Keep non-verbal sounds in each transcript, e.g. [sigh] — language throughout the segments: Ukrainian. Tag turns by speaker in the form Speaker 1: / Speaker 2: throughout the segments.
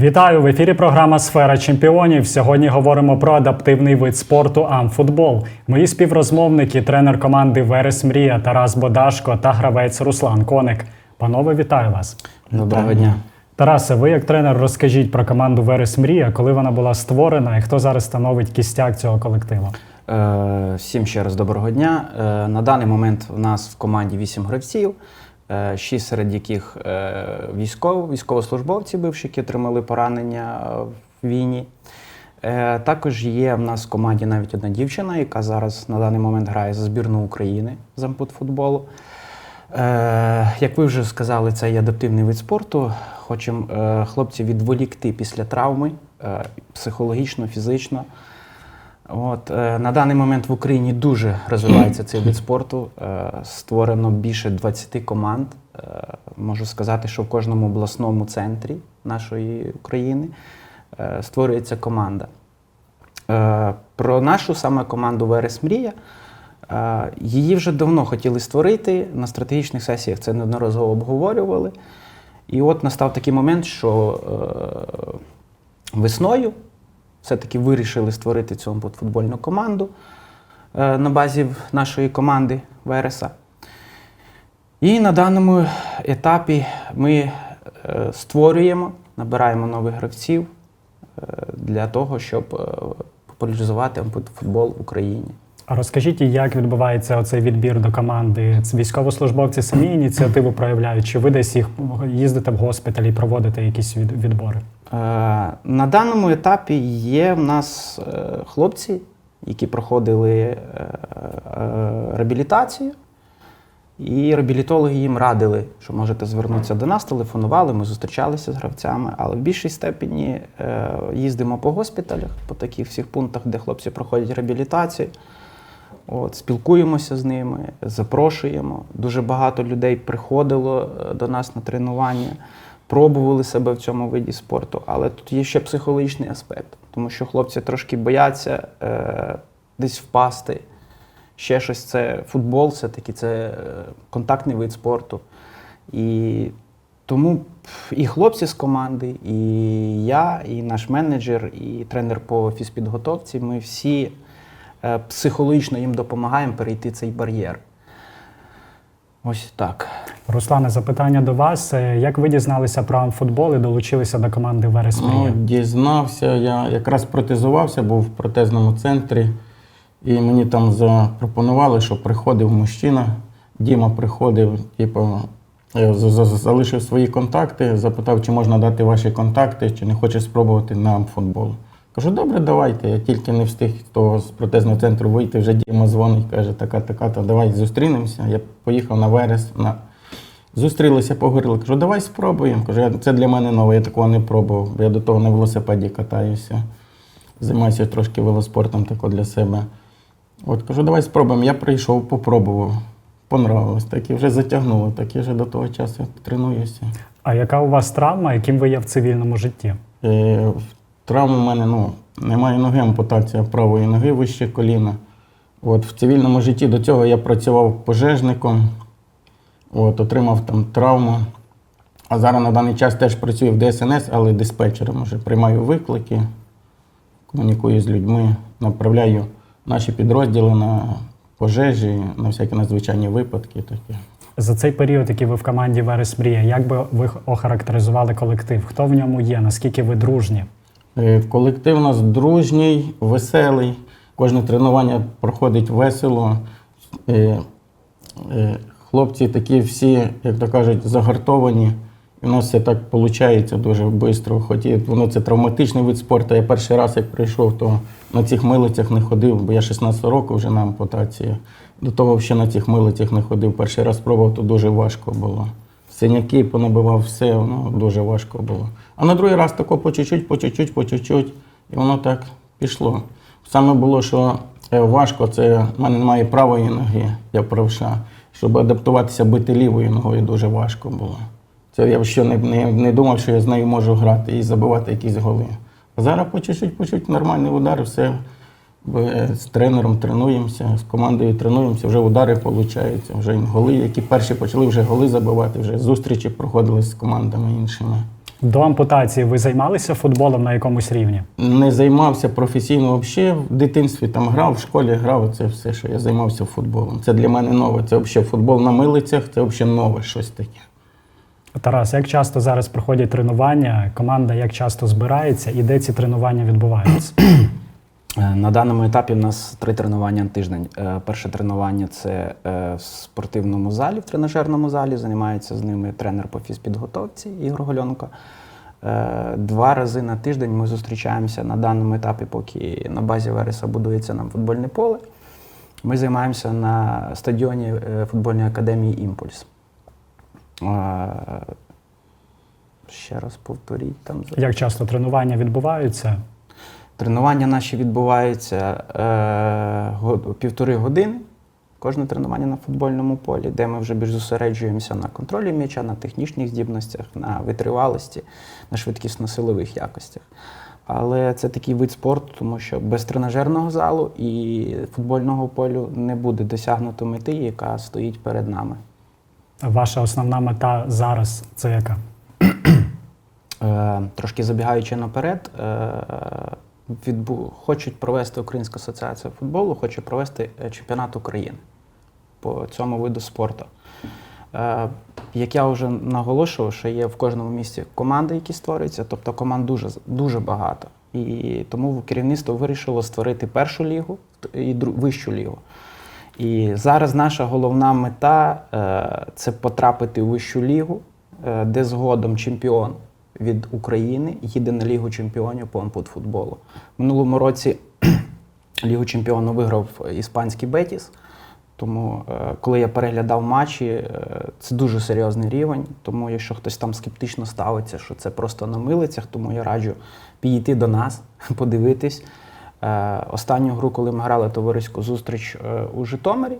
Speaker 1: Вітаю в ефірі. Програма Сфера чемпіонів. Сьогодні говоримо про адаптивний вид спорту Амфутбол. Мої співрозмовники, тренер команди Верес Мрія Тарас Бодашко та гравець Руслан Коник. Панове, вітаю вас.
Speaker 2: Доброго дня.
Speaker 1: Тарасе, ви як тренер розкажіть про команду Верес Мрія, коли вона була створена і хто зараз становить кістяк цього колективу.
Speaker 2: Е, Всім ще раз доброго дня. Е, На даний момент у нас в команді 8 гравців, 6 серед яких е, військов, військовослужбовці, бивші, які отримали поранення е, в війні. Е, Також є в нас в команді навіть одна дівчина, яка зараз на даний момент грає за збірну України з ампутфутболу. Е, Як ви вже сказали, це є адаптивний вид спорту. Хочемо е, хлопців відволікти після травми е, психологічно, фізично. От, е, на даний момент в Україні дуже розвивається цей вид спорту. Е, створено більше 20 команд. Е, можу сказати, що в кожному обласному центрі нашої України е, створюється команда. Е, про нашу саме команду Верес Мрія. Е, Її вже давно хотіли створити на стратегічних сесіях. Це неодноразово обговорювали. І от настав такий момент, що е, весною все-таки вирішили створити цю футбольну команду е, на базі нашої команди Вереса. І на даному етапі ми е, створюємо, набираємо нових гравців е, для того, щоб популяризувати футбол в Україні.
Speaker 1: А розкажіть, як відбувається оцей відбір до команди? Військовослужбовці самі ініціативу проявляють, чи ви десь їх їздите в госпіталі і проводите якісь відбори?
Speaker 2: Е, На даному етапі є в нас е, хлопці, які проходили е, реабілітацію, і реабілітологи їм радили, що можете звернутися до нас, телефонували, ми зустрічалися з гравцями, але в більшій степені їздимо по госпіталях, по таких всіх пунктах, де хлопці проходять реабілітацію. От, спілкуємося з ними, запрошуємо. Дуже багато людей приходило до нас на тренування, пробували себе в цьому виді спорту. Але тут є ще психологічний аспект, тому що хлопці трошки бояться е, десь впасти. Ще щось це футбол, все-таки це е, контактний вид спорту. І тому і хлопці з команди, і я, і наш менеджер, і тренер по фізпідготовці, ми всі е, психологічно їм допомагаємо перейти цей бар'єр. Ось так.
Speaker 1: Руслане, запитання до вас. Е, Як ви дізналися про амфутбол і долучилися до команди Верес?
Speaker 3: Ну, дізнався, я якраз протезувався, був в протезному центрі, і мені там запропонували, що приходив мужчина. Діма приходив, типу, з- залишив свої контакти, запитав, чи можна дати ваші контакти, чи не хоче спробувати на футбол. Кажу, добре, давайте. Я тільки не встиг того з протезного центру вийти, вже Діма дзвонить, каже, така, така, то давай зустрінемося. Я поїхав на верес. На... Зустрілися, поговорили. Кажу, давай спробуємо. Кажу, це для мене нове, я такого не пробував. бо Я до того на велосипеді катаюся. Займаюся трошки велоспортом тако для себе. От кажу, давай спробуємо. Я прийшов, попробував. Понравилось. Так і вже затягнуло, так і вже до того часу тренуюся.
Speaker 1: А яка у вас травма, яким ви є в цивільному житті?
Speaker 3: Е, в- Травма в мене ну, немає ноги, ампутація правої ноги вище коліна. От, в цивільному житті до цього я працював пожежником, от, отримав там травму. А зараз на даний час теж працюю в ДСНС, але диспетчером вже приймаю виклики, комунікую з людьми, направляю наші підрозділи на пожежі, на всякі надзвичайні випадки. Такі.
Speaker 1: За цей період, який ви в команді Верес Мрія, як би ви охарактеризували колектив? Хто в ньому є? Наскільки ви дружні?
Speaker 3: Е, Колектив у нас дружній, веселий. Кожне тренування проходить весело. Е, е, Хлопці такі всі, як то кажуть, загартовані. У нас все так виходить дуже швидко. Хоч і воно це травматичний вид спорту. Я перший раз, як прийшов, то на цих милицях не ходив, бо я 16 років вже на ампутації. До того ще на цих милицях не ходив. Перший раз пробував, то дуже важко було. Синяки понабивав все, воно дуже важко було. А на другий раз тако по чуть-чуть, по чуть-чуть, по чуть-чуть, і воно так пішло. Саме було, що е, важко, це в мене немає правої ноги, я правша. Щоб адаптуватися, бити лівою ногою дуже важко було. Це я ще не, не, не думав, що я з нею можу грати і забивати якісь голи. А зараз по чуть-чуть, по чуть нормальний удар, все. З тренером тренуємося, з командою тренуємося, вже удари получаються, вже голи, які перші почали вже голи забивати, вже зустрічі проходили з командами іншими.
Speaker 1: До ампутації ви займалися футболом на якомусь рівні?
Speaker 3: Не займався професійно взагалі. В дитинстві там грав, в школі грав. Це все, що я займався футболом. Це для мене нове. Це взагалі футбол на милицях, це взагалі нове щось таке.
Speaker 1: Тарас, як часто зараз проходять тренування? Команда як часто збирається і де ці тренування відбуваються? [clears throat]
Speaker 2: Е, На даному етапі в нас три тренування на тиждень. Е, Перше тренування це е, в спортивному залі, в тренажерному залі. Займається з ними тренер по фізпідготовці Ігор Гольонко. Два рази на тиждень ми зустрічаємося на даному етапі, поки на базі Вереса будується нам футбольне поле. Ми займаємося на стадіоні футбольної академії Імпульс. Ще раз повторіть там.
Speaker 1: Як часто тренування відбуваються?
Speaker 2: Тренування наші відбуваються е, півтори години. Кожне тренування на футбольному полі, де ми вже більш зосереджуємося на контролі м'яча, на технічних здібностях, на витривалості, на швидкісно-силових якостях. Але це такий вид спорту, тому що без тренажерного залу і футбольного полю не буде досягнуто мети, яка стоїть перед нами.
Speaker 1: Ваша основна мета зараз це яка?
Speaker 2: Е, трошки забігаючи наперед, е, відбу... хочуть провести Українська асоціація футболу, хоче провести е, чемпіонат України по цьому виду спорту. Е, Як я вже наголошував, що є в кожному місті команди, які створюються, тобто команд дуже, дуже багато. І тому керівництво вирішило створити першу лігу і вищу лігу. І зараз наша головна мета е, це потрапити у вищу лігу, де згодом чемпіон від України їде на Лігу чемпіонів по ампутфутболу. Минулому році [clears throat] Лігу чемпіонів виграв іспанський Бетіс. Тому, е, коли я переглядав матчі, е, це дуже серйозний рівень. Тому, якщо хтось там скептично ставиться, що це просто на милицях, тому я раджу підійти до нас, [laughs] подивитись. Е, Останню гру, коли ми грали товариську зустріч у Житомирі,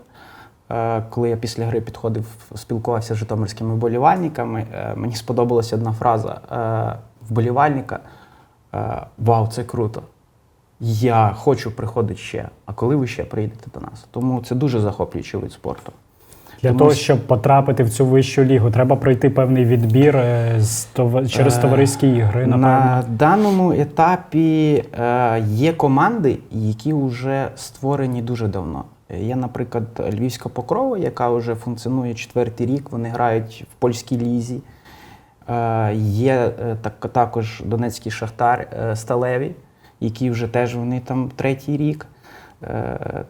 Speaker 2: коли я після гри підходив, спілкувався з житомирськими вболівальниками, е, мені сподобалася одна фраза е, вболівальника: е, Вау, це круто! Я хочу приходити ще. А коли ви ще прийдете до нас? Тому це дуже захоплюючий вид спорту.
Speaker 1: Для
Speaker 2: Тому
Speaker 1: того, щоб потрапити в цю вищу лігу, треба пройти певний відбір е, з тов- через
Speaker 2: Е,
Speaker 1: товариські ігри, напевно.
Speaker 2: На даному етапі е, є команди, які вже створені дуже давно. Є, наприклад, Львівська Покрова, яка вже функціонує четвертий рік. Вони грають в польській лізі. Е, Є е, так, також Донецький Шахтар е, Сталеві, які вже теж вони там третій рік.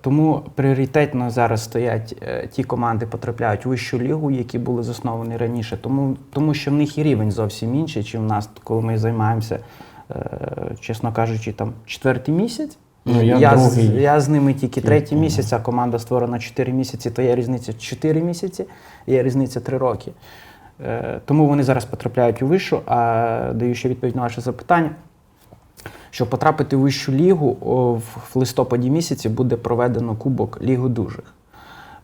Speaker 2: Тому пріоритетно зараз стоять ті команди, потрапляють у вищу лігу, які були засновані раніше. Тому, тому що в них і рівень зовсім інший, чи в нас, коли ми займаємося, чесно кажучи, там четвертий місяць.
Speaker 3: Ну, я
Speaker 2: з,
Speaker 3: другий.
Speaker 2: я з ними тільки третій місяць, а команда створена 4 місяці, то є різниця 4 місяці, є різниця 3 роки. Е, Тому вони зараз потрапляють у вишу, а даю ще відповідь на ваше запитання. Щоб потрапити у вищу лігу, о, в в листопаді місяці буде проведено Кубок Лігу дужих.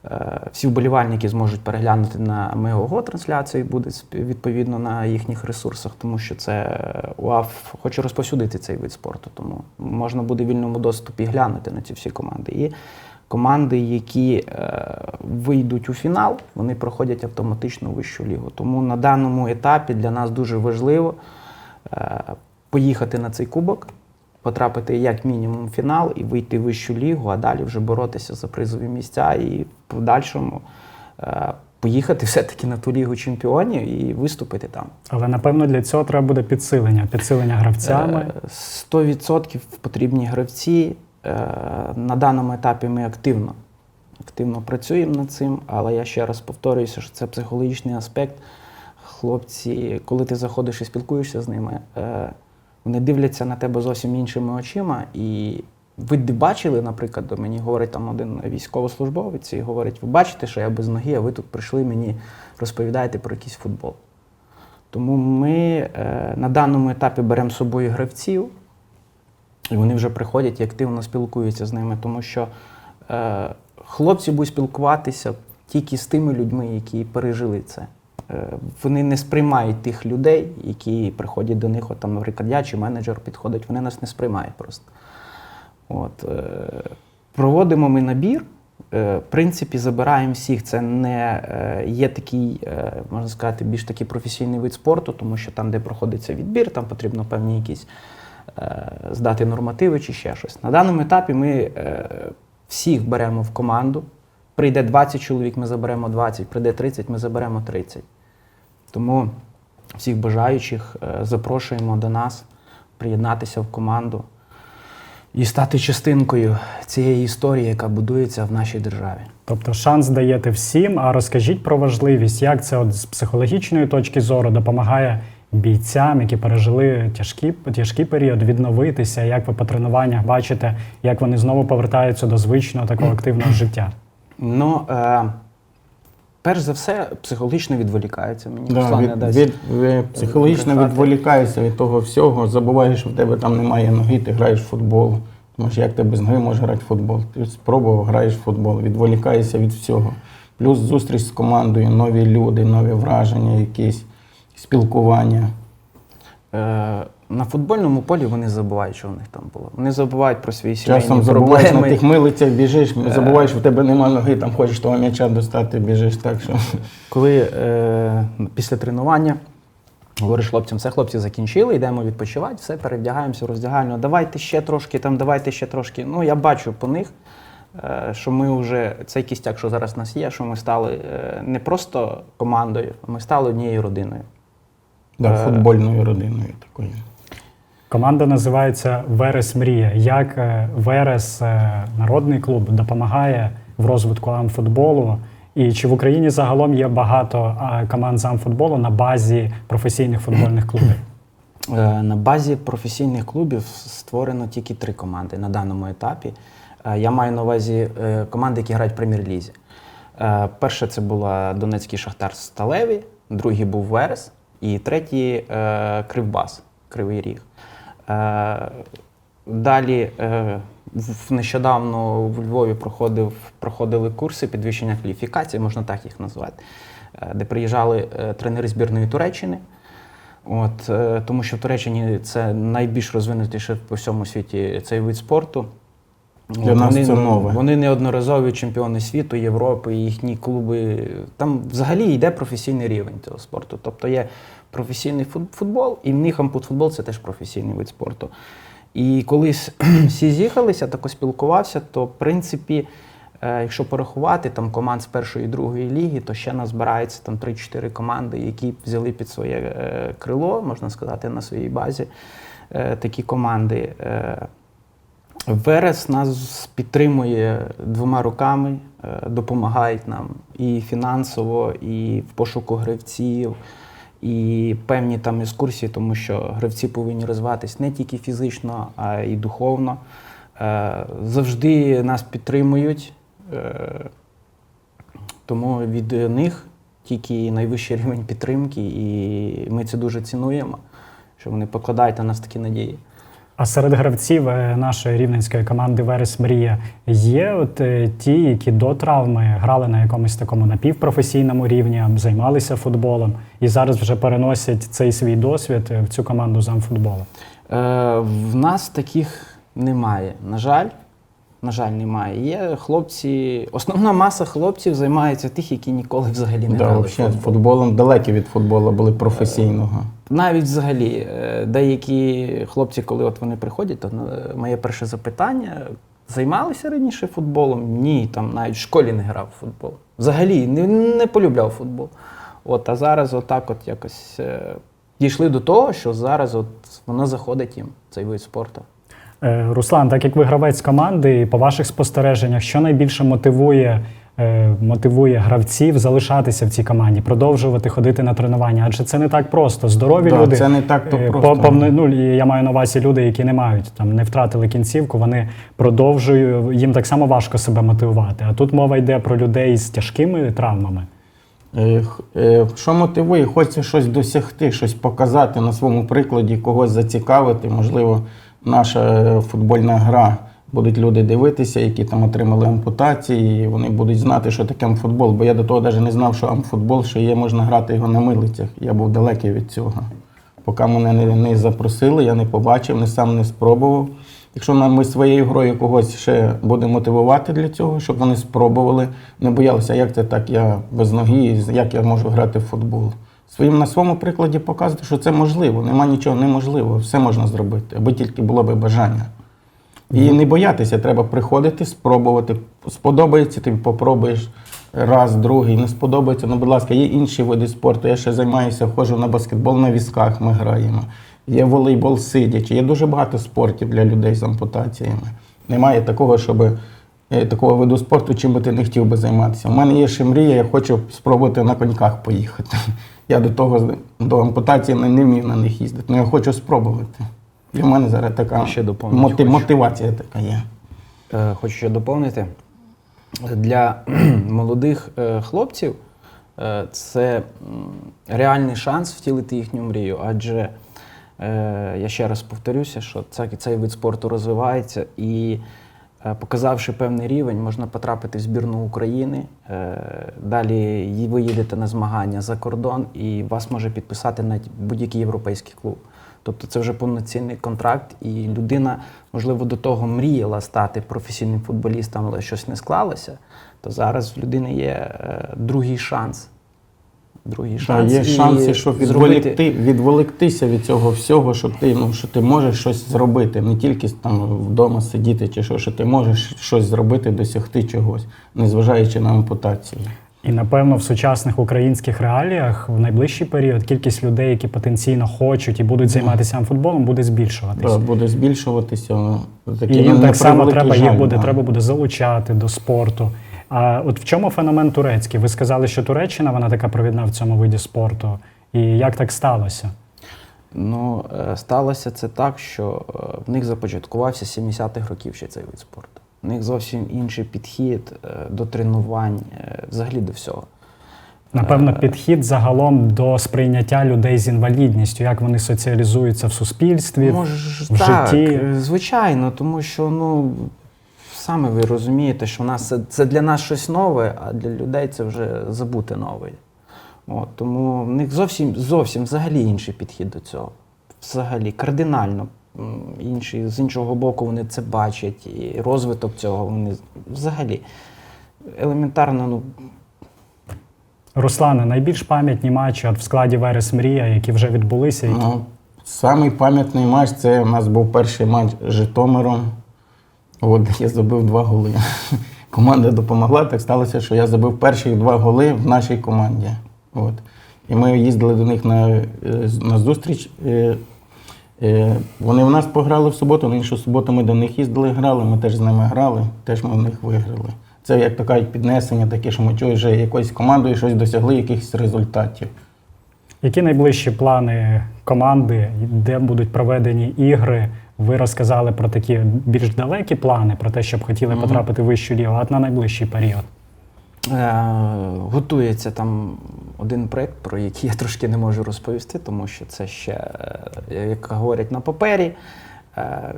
Speaker 2: Е, Всі вболівальники зможуть переглянути на МЕОГО трансляції, буде відповідно на їхніх ресурсах, тому що це е, УАФ хоче розповсюдити цей вид спорту, тому можна буде в вільному доступі глянути на ці всі команди. І команди, які е, вийдуть у фінал, вони проходять автоматично вищу лігу. Тому на даному етапі для нас дуже важливо поїхати на цей кубок, потрапити як мінімум в фінал і вийти в вищу лігу, а далі вже боротися за призові місця і в подальшому е, поїхати [laughs] все-таки на ту лігу чемпіонів і виступити там.
Speaker 1: Але напевно для цього треба буде підсилення. Підсилення гравцями.
Speaker 2: Е, 100% потрібні гравці. Е, На даному етапі ми активно, активно працюємо над цим, але я ще раз повторююся, що це психологічний аспект. Хлопці, коли ти заходиш і спілкуєшся з ними, е, вони дивляться на тебе зовсім іншими очима. І ви бачили, наприклад, мені говорить там один військовослужбовець і говорить: ви бачите, що я без ноги, а ви тут прийшли мені розповідаєте про якийсь футбол. Тому ми е, на даному етапі беремо з собою гравців, і вони вже приходять і активно спілкуються з ними, тому що е, хлопці будуть спілкуватися тільки з тими людьми, які пережили це. Е, вони не сприймають тих людей, які приходять до них, от там, наприклад, чи менеджер підходить, вони нас не сприймають просто. От, е, проводимо ми набір. е, в принципі, забираємо всіх. Це не є такий, можна сказати, більш такий професійний вид спорту, тому що там, де проходиться відбір, там потрібно певні якісь здати нормативи чи ще щось. На даному етапі ми всіх беремо в команду. Прийде 20 чоловік, ми заберемо 20, прийде 30, ми заберемо 30. Тому всіх бажаючих е, запрошуємо до нас приєднатися в команду і стати частинкою цієї історії, яка будується в нашій державі.
Speaker 1: Тобто шанс даєте всім. А розкажіть про важливість, як це от з психологічної точки зору допомагає бійцям, які пережили тяжкий, тяжкий період, відновитися, як ви по тренуваннях бачите, як вони знову повертаються до звичного такого активного життя.
Speaker 2: Ну, е, перш за все, психологічно відволікається. Мені
Speaker 3: Да,
Speaker 2: Руслан не дасть.
Speaker 3: від, від, психологічно
Speaker 2: брехати.
Speaker 3: відволікаєшся від того всього, забуваєш, що в тебе там немає ноги, ти граєш в футбол. Тому що як ти без ноги можеш грати в футбол? Ти спробував, граєш в футбол, відволікаєшся від всього. Плюс зустріч з командою, нові люди, нові враження, якісь спілкування.
Speaker 2: Е, на футбольному полі вони забувають, що в них там було. Вони забувають про свої сімейні
Speaker 3: Часом забуваєш на тих милицях, біжиш, забуваєш, що в тебе немає ноги, там хочеш того м'яча достати, біжиш так, що.
Speaker 2: Коли е, після тренування говориш хлопцям, все, хлопці закінчили, йдемо відпочивати, все, перевдягаємося, роздягально. Давайте ще трошки, там, давайте ще трошки. Ну, я бачу по них, е, що ми вже цей кістяк, що зараз в нас є, що ми стали е, не просто командою, ми стали однією родиною.
Speaker 3: Да,
Speaker 2: Е.
Speaker 3: футбольною родиною такою.
Speaker 1: Команда називається Верес Мрія. Як е, Верес, е, народний клуб, допомагає в розвитку амфутболу? І чи в Україні загалом є багато команд з амфутболу на базі професійних футбольних [clears throat] клубів?
Speaker 2: Е, На базі професійних клубів створено тільки три команди на даному етапі. Е, Я маю на увазі е, команди, які грають в прем'єр-лізі. Е, Перше це була Донецький Шахтар Сталеві, другий був Верес, і третій е, Кривбас, Кривий Ріг. Е, Далі е, нещодавно в Львові проходив, проходили курси підвищення кваліфікації, можна так їх назвати, е, де приїжджали тренери збірної Туреччини. От, тому що в Туреччині це найбільш розвинутіше по всьому світі цей вид спорту.
Speaker 3: Для нас
Speaker 2: вони,
Speaker 3: це нове.
Speaker 2: Вони неодноразові чемпіони світу, Європи, їхні клуби. Там взагалі йде професійний рівень цього спорту. Тобто є професійний футбол, і в них ампут-футбол це теж професійний вид спорту. І колись [clears throat] всі з'їхалися, так спілкувався, то в принципі, е, якщо порахувати там команд з першої і другої ліги, то ще назбирається там 3-4 команди, які взяли під своє е, крило, можна сказати, на своїй базі е, такі команди. Верес нас підтримує двома руками, допомагають нам і фінансово, і в пошуку гравців, і певні там екскурсії, тому що гравці повинні розвиватись не тільки фізично, а й духовно. Е, Завжди нас підтримують, е, тому від них тільки найвищий рівень підтримки, і ми це дуже цінуємо, що вони покладають на нас такі надії.
Speaker 1: А серед гравців е, нашої рівненської команди Верес Мрія є от е, ті, які до травми грали на якомусь такому напівпрофесійному рівні, займалися футболом і зараз вже переносять цей свій досвід е, в цю команду замфутболу?
Speaker 2: Е, в нас таких немає. На жаль, на жаль, немає. Є хлопці, основна маса хлопців займається тих, які ніколи взагалі не
Speaker 3: Да,
Speaker 2: грали.
Speaker 3: взагалі,
Speaker 2: футбол.
Speaker 3: футболом далекі від футболу були професійного.
Speaker 2: Навіть взагалі, е, деякі хлопці, коли от вони приходять, то е, моє перше запитання: займалися раніше футболом? Ні, там навіть в школі не грав в футбол. Взагалі не, не полюбляв футбол. От, а зараз отак от якось е, дійшли до того, що зараз от воно заходить їм, цей вид спорту.
Speaker 1: Е, Руслан, так як ви гравець команди, по ваших спостереженнях, що найбільше мотивує, е, мотивує гравців залишатися в цій команді, продовжувати ходити на тренування? Адже це не так просто. Здорові
Speaker 3: Да,
Speaker 1: люди
Speaker 3: це не так то
Speaker 1: е,
Speaker 3: просто.
Speaker 1: по- повно- ну, я маю на увазі люди, які не мають там, не втратили кінцівку, вони продовжують їм так само важко себе мотивувати. А тут мова йде про людей з тяжкими травмами.
Speaker 3: Що мотивує? Хочеться щось досягти, щось показати на своєму прикладі, когось зацікавити. Можливо, наша футбольна гра. Будуть люди дивитися, які там отримали ампутації, і вони будуть знати, що таке амфутбол. Бо я до того навіть не знав, що амфутбол, що є, можна грати його на милицях. Я був далекий від цього. Поки мене не, не запросили, я не побачив, не сам не спробував. Якщо ми своєю грою когось ще будемо мотивувати для цього, щоб вони спробували, не боялися, як це так, я без ноги, як я можу грати в футбол. Своїм на своєму прикладі показувати, що це можливо, нема нічого неможливого, все можна зробити, аби тільки було би бажання. І не боятися, треба приходити, спробувати. Сподобається, ти попробуєш раз, другий, не сподобається. Ну, будь ласка, є інші види спорту. Я ще займаюся, ходжу на баскетбол на візках, ми граємо. Є волейбол сидячи. Є дуже багато спортів для людей з ампутаціями. Немає такого, щоб е, такого виду спорту, чим би ти не хотів би займатися. У мене є ще мрія, я хочу спробувати на коньках поїхати. [laughs] Я до того до ампутації не, не вмів на них їздити, але я хочу спробувати. В мене зараз така
Speaker 2: Ще
Speaker 3: моти- мотивація така є.
Speaker 2: Е, Хочу ще доповнити. Для [clears throat] молодих е, хлопців е, це реальний шанс втілити їхню мрію. Адже е, я ще раз повторюся, що цей, цей вид спорту розвивається і, показавши певний рівень, можна потрапити в збірну України. Е, Далі ви їдете на змагання за кордон, і вас може підписати навіть будь-який європейський клуб. Тобто це вже повноцінний контракт, і людина, можливо, до того мріяла стати професійним футболістом, але щось не склалося. То зараз в людини є е, другий шанс. Другий
Speaker 3: Та, є шанси, щоб відволікти, відволіктися від цього всього, щоб ти, ну, що ти можеш щось зробити, не тільки там вдома сидіти чи що, що ти можеш щось зробити, досягти чогось, незважаючи на ампутацію.
Speaker 1: І напевно в сучасних українських реаліях в найближчий період кількість людей, які потенційно хочуть і будуть займатися футболом, буде збільшуватись.
Speaker 3: Та, Буде збільшуватися. Таке,
Speaker 1: І
Speaker 3: ну,
Speaker 1: їм так само треба їх буде,
Speaker 3: да.
Speaker 1: треба буде залучати до спорту. А от в чому феномен турецький? Ви сказали, що Туреччина вона така провідна в цьому виді спорту. І як так сталося?
Speaker 2: Ну, е, сталося це так, що е, в них започаткувався 70-х років ще цей вид спорту. В них зовсім інший підхід е, до тренувань, взагалі до всього.
Speaker 1: Напевно, підхід загалом до сприйняття людей з інвалідністю, як вони соціалізуються в суспільстві,
Speaker 2: Може,
Speaker 1: в
Speaker 2: так,
Speaker 1: житті.
Speaker 2: звичайно, тому що ну саме ви розумієте, що в нас це, це для нас щось нове, а для людей це вже забути нове. От, тому в них зовсім зовсім взагалі інший підхід до цього. Взагалі, кардинально м, інший. З іншого боку, вони це бачать, і розвиток цього вони взагалі елементарно, ну,
Speaker 1: Руслане, найбільш пам'ятні матчі от в складі Верес Мрія, які вже відбулися. які-
Speaker 3: Ну, самий пам'ятний матч це у нас був перший матч з Житомиром. От, я забив два голи. [laughs] Команда допомогла. Так сталося, що я забив перші два голи в нашій команді. От. І ми їздили до них на, е, на зустріч. Е, е, Вони в нас пограли в суботу, на іншу суботу ми до них їздили, грали, ми теж з ними грали, теж ми в них виграли. Це, як то кажуть, піднесення таке, що ми вже якоюсь командою щось досягли, якихось результатів.
Speaker 1: Які найближчі плани команди, де будуть проведені ігри? Ви розказали про такі більш далекі плани, про те, щоб хотіли потрапити в вищу лігу, а на найближчий період.
Speaker 2: Е, Готується там один проєкт, про який я трошки не можу розповісти, тому що це ще, е, як говорять, на папері. Е,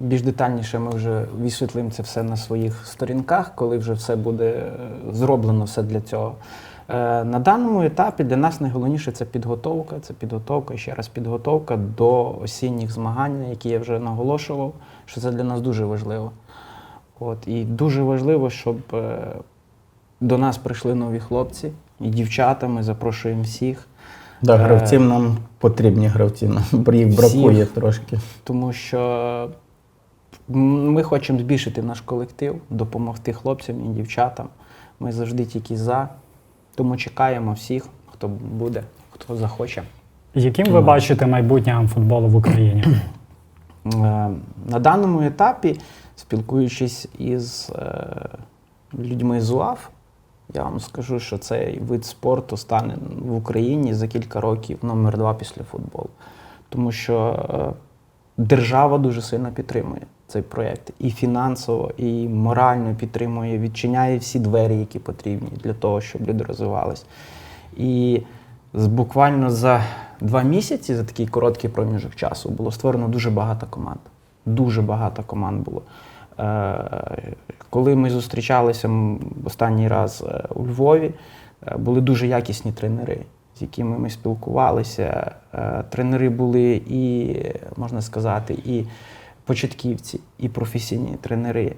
Speaker 2: Більш детальніше ми вже висвітлимо це все на своїх сторінках, коли вже все буде е, зроблено все для цього. Е, На даному етапі для нас найголовніше це підготовка. Це підготовка, ще раз підготовка до осінніх змагань, які я вже наголошував, що це для нас дуже важливо. От, і дуже важливо, щоб е, до нас прийшли нові хлопці і дівчата. Ми запрошуємо всіх,
Speaker 3: Да,
Speaker 2: Е,
Speaker 3: гравцям нам потрібні гравці, нам їх бракує трошки.
Speaker 2: тому що ми хочемо збільшити наш колектив, допомогти хлопцям і дівчатам. Ми завжди тільки за. Тому чекаємо всіх, хто буде, хто захоче.
Speaker 1: Яким ви бачите майбутнє амфутболу в Україні? [clears throat]
Speaker 2: Е, На даному етапі, спілкуючись із е, людьми з УАФ, я вам скажу, що цей вид спорту стане в Україні за кілька років номер два після футболу. Тому що е, держава дуже сильно підтримує цей проєкт і фінансово, і морально підтримує, відчиняє всі двері, які потрібні для того, щоб люди розвивались. І буквально за два місяці, за такий короткий проміжок часу, було створено дуже багато команд. Дуже багато команд було. Е, Коли ми зустрічалися останній раз е, у Львові, е, були дуже якісні тренери, з якими ми спілкувалися. Тренери були і, можна сказати, і початківці, і професійні тренери,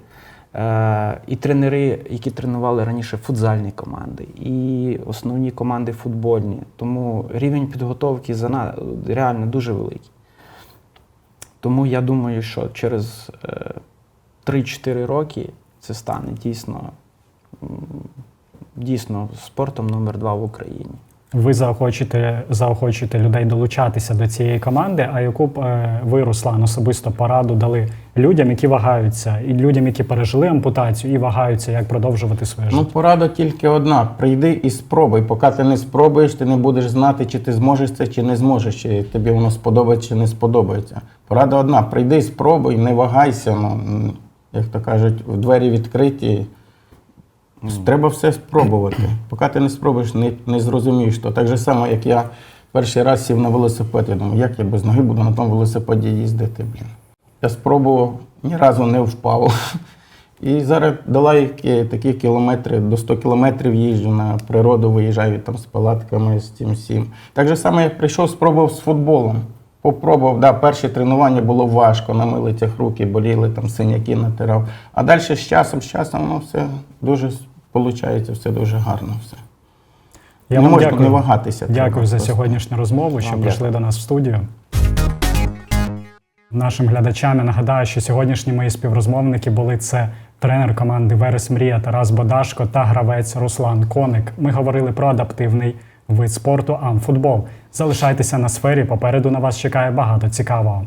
Speaker 2: е, і тренери, які тренували раніше футзальні команди, і основні команди футбольні. Тому рівень підготовки реально дуже великий. Тому я думаю, що через е, 3-4 роки це стане дійсно, дійсно спортом номер два в Україні.
Speaker 1: Ви заохочуєте, заохочуєте людей долучатися до цієї команди. А яку б е, ви, Руслан, особисто пораду дали людям, які вагаються, і людям, які пережили ампутацію і вагаються, як продовжувати своє
Speaker 3: Ну, порада тільки одна: прийди і спробуй. Поки ти не спробуєш, ти не будеш знати, чи ти зможеш це, чи не зможеш, чи тобі воно сподобається, чи не сподобається. Порада одна: прийди, спробуй, не вагайся. Ну, як то кажуть, в двері відкриті. Треба все спробувати. Поки ти не спробуєш, не, не зрозумієш. То так же само, як я перший раз сів на велосипед, я думаю, як я без ноги буду на тому велосипеді їздити, блін. Я спробував, ні разу не впав. І зараз долаю такі кілометри, до 100 кілометрів їжджу на природу, виїжджаю там з палатками, з цим всім. Так же само, як прийшов, спробував з футболом. Попробував, да, перше тренування було важко, на милицях руки боліли, там синяки натирав. А далі з часом, з часом, воно все дуже виходить, все дуже гарно. Все.
Speaker 1: Я
Speaker 3: не можна не вагатися.
Speaker 1: Дякую
Speaker 3: треба
Speaker 1: за
Speaker 3: просто.
Speaker 1: сьогоднішню розмову, що прийшли до нас в студію. Нашим глядачам я нагадаю, що сьогоднішні мої співрозмовники були це тренер команди Верес Мрія Тарас Бодашко та гравець Руслан Коник. Ми говорили про адаптивний вид спорту амфутбол. Залишайтеся на сфері. Попереду на вас чекає багато цікавого.